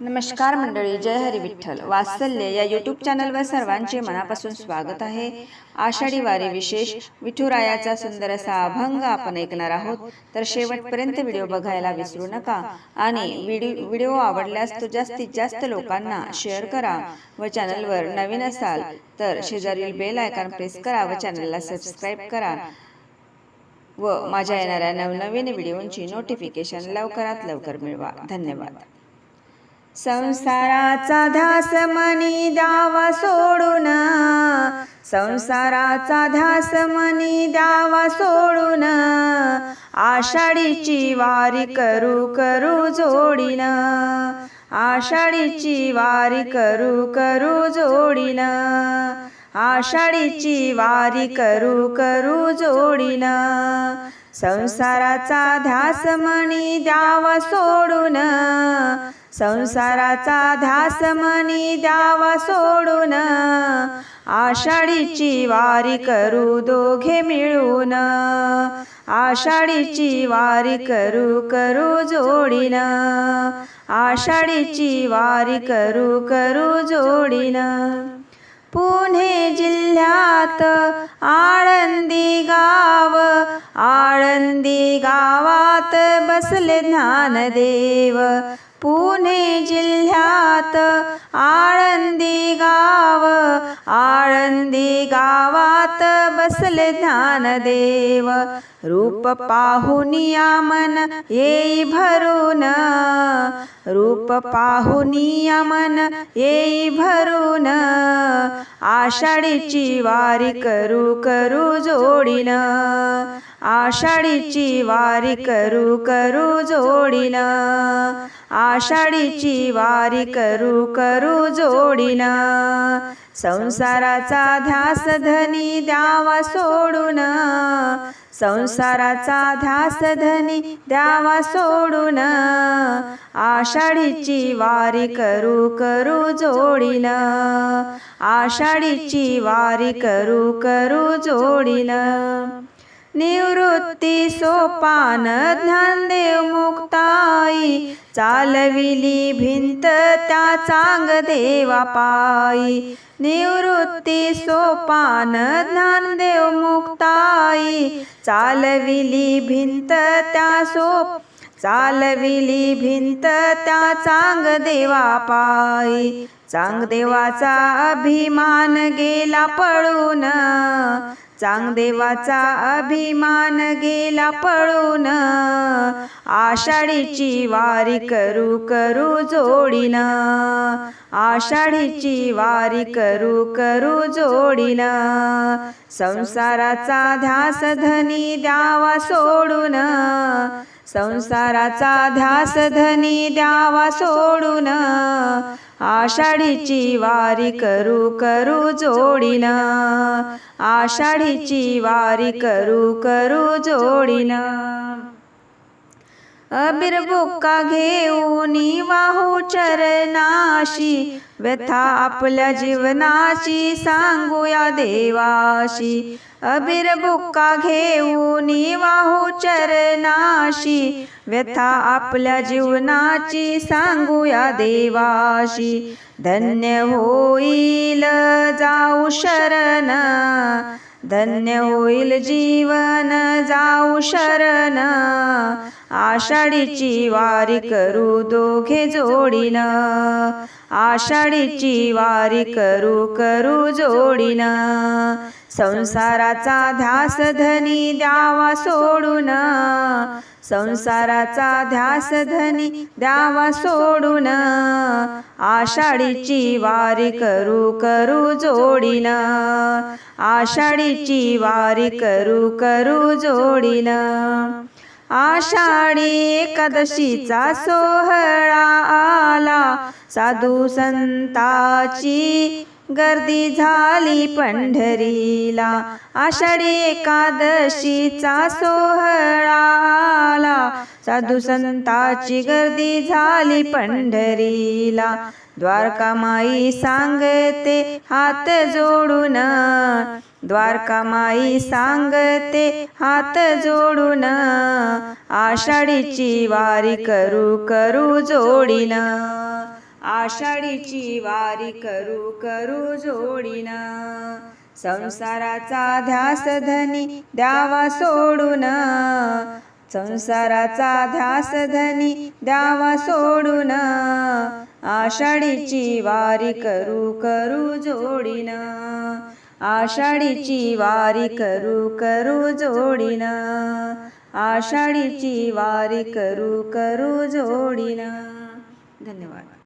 नमस्कार मंडळी जय हरी विठ्ठल. वात्सल्य या यूट्यूब चॅनलवर सर्वांचे मनापासून स्वागत आहे. आषाढी वारी विशेष विठुरायाचा सुंदर असा अभंग आपण ऐकणार आहोत. तर शेवटपर्यंत व्हिडिओ बघायला विसरू नका आणि व्हिडिओ व्हिडिओ आवडल्यास तो जास्तीत जास्त लोकांना शेअर करा व चॅनलवर नवीन असाल तर शेजारील बेल आयकॉन प्रेस करा व चॅनलला सबस्क्राईब करा व माझ्या येणाऱ्या नवनवीन व्हिडिओंची नोटिफिकेशन लवकरात लवकर मिळवा. धन्यवाद. संसाराचा धास मनी द्यावा सोडून. संसाराचा धास मनी द्यावा सोडून. आषाढीची वारी करू करू जोडीन. आषाढीची वारी करू करू जोडीन. आषाढीची वारी करू करू जोडीन. संसाराचा ध्यास मणी द्यावा सोडून. संसाराचा ध्यास मणी द्यावा सोडून. आषाढीची वारी करू दोघे मिळून. आषाढीची वारी करू करू जोडीन. आषाढीची वारी करू करू जोडीन. पुणे जिल्ह्यात आळंदी गाव आळंदी गावात बसले ज्ञानदेव. पुणे जिल्ह्यात आळंदी गाव. आळंदी गावात बसले ज्ञानदेव. रूप पाहुनिया मन येई भरून. रूप पाहुनिया मन येई भरून. आषाढीची वारी करू करू जोडीन. आषाढीची वारी करू करू जोडीन. आषाढीची वारी करू करू जोडीन. संसाराचा ध्यास धनी द्यावा सोडून. संसाराचा ध्यास धनी द्यावा सोडून. आषाढीची वारी करू करू जोडीन. आषाढीची वारी करू करू जोडीन. निवृत्ती सोपान ज्ञानदेव मुक्ताई चालविली भिंत त्या चांग देवा पायी निवृत्ती सोपान ज्ञानदेव मुक्ताई चालविली भिंत त्या सोप चालविली भिंत त्या चांग देवा पायी चांगदेवाचा अभिमान गेला पळून. चांगदेवाचा अभिमान गेला पळून. आषाढीची वारी करू करू जोडीन. आषाढीची वारी करू करू जोडीन. संसाराचा ध्यास धनी द्यावा सोडून. संसाराचा ध्यास धनी द्यावा सोडून. आषाढीची वारी करू करू जोडीन. आषाढीची वारी करू करू जोडीन. अबिर बुक्का घेऊन वाहू चरणाशी व्यथा आपल्या जीवनाची सांगूया देवाशी. अबिर बुक्का घेऊन वाहू चरणाशी व्यथा आपल्या जीवनाची सांगूया देवाशी. धन्य होईल जाऊ शरण धन्य होईल जीवन जाऊ शरण. आषाढीची वारी करू दोघे जोडीन. आषाढीची वारी करू करू जोडीन. संसाराचा ध्यास धनी द्यावा सोडून. संसाराचा ध्यास धनी द्यावा सोडून. आषाढीची वारी करू करू जोडीन. आषाढीची वारी करू करू जोडीन. आषाढी एकादशीचा सोहळा आला. साधू संताची गर्दी झाली पंढरीला आषाढी एकादशीचा सोहळा आला साधू संताची गर्दी झाली पंढरीला. द्वारकामाई सांगते हात जोडून. द्वारकामाई सांगते हात जोडून. आषाढीची वारी करू करू जोडीन. आषाढीची वारी करू करू जोडीन. संसाराचा ध्यास धनी द्यावा सोडून. संसाराचा ध्यास धनी द्यावा सोडून. आषाढीची वारी करू करू जोडीन. आषाढीची वारी करू करू जोडीन. आषाढीची वारी करू करू जोडीन.